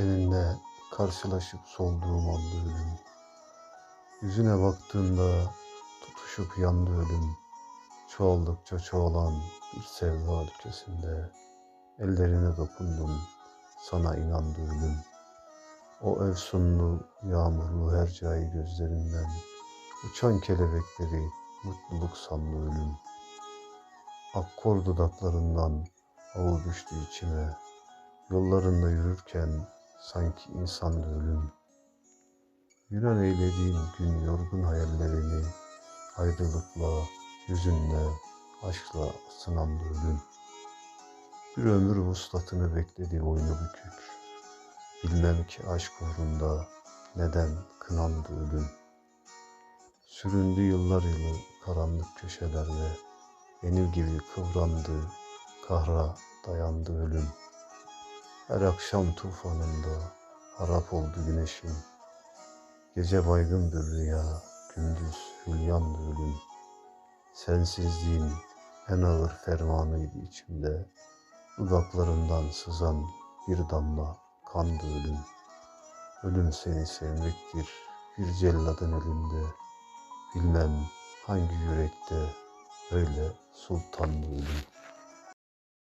Seninle karşılaşıp solduğum anda ölüm. Yüzüne baktığında tutuşup yandı ölüm. Çoğaldıkça çoğalan bir sevda ülkesinde. Ellerine dokundum, sana inandı ölüm. O efsunlu, yağmurlu her cai gözlerinden uçan kelebekleri mutluluk sandı ölüm. Akkor dudaklarından avu düştü içime. Yollarında yürürken sanki insandı ölüm. Yunan eylediğin gün yorgun hayallerini ayrılıkla, hüzünle, aşkla sınandı ölüm. Bir ömür vuslatını bekledi boynu bükük. Bilmem ki aşk uğrunda neden kınandı ölüm. Süründü yıllar yılı karanlık köşelerde. Benim gibi kıvrandı, kahra dayandı ölüm. Her akşam tufanında harap oldu güneşim. Gece baygın bir rüya, gündüz hülyandı ölüm. Sensizliğin en ağır fermanıydı içimde. Dudaklarından sızan bir damla kandı ölüm. Ölüm seni sevmektir bir celladın elinde. Bilmem hangi yürekte öyle sultandı ölüm.